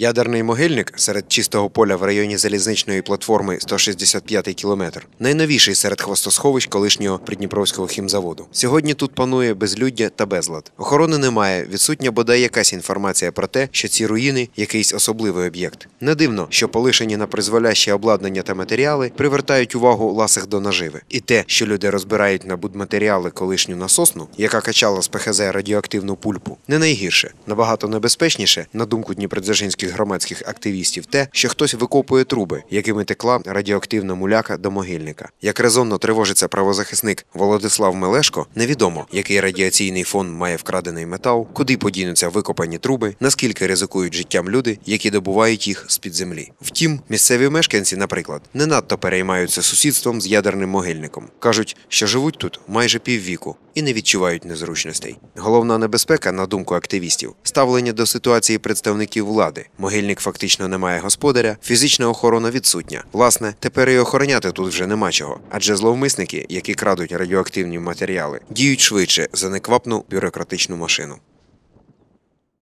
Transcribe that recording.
Ядерний могильник серед чистого поля в районі залізничної платформи 165-й кілометр. Найновіший серед хвостосховищ колишнього Придніпровського хімзаводу. Сьогодні тут панує безлюддя та безлад. Охорони немає, відсутня бодай якась інформація про те, що ці руїни якийсь особливий об'єкт. Не дивно, що полишені на призволяще обладнання та матеріали привертають увагу ласих до наживи. І те, що люди розбирають на будматеріали колишню насосну, яка качала з ПХЗ радіоактивну пульпу, не найгірше. Набагато небезпечніше, на думку дніпродзержинських громадських активістів, те, що хтось викопує труби, якими текла радіоактивна муляка до могильника. Як резонно тривожиться правозахисник Володислав Мелешко, невідомо, який радіаційний фон має вкрадений метал, куди подінуться викопані труби, наскільки ризикують життям люди, які добувають їх з-під землі. Втім, місцеві мешканці, наприклад, не надто переймаються сусідством з ядерним могильником. кажуть, що живуть тут майже піввіку і не відчувають незручностей. Головна небезпека, на думку активістів, ставлення до ситуації представників влади. Могильник фактично не має господаря, фізична охорона відсутня. Власне, тепер і охороняти тут вже нема чого, адже зловмисники, які крадуть радіоактивні матеріали, діють швидше за неквапну бюрократичну машину.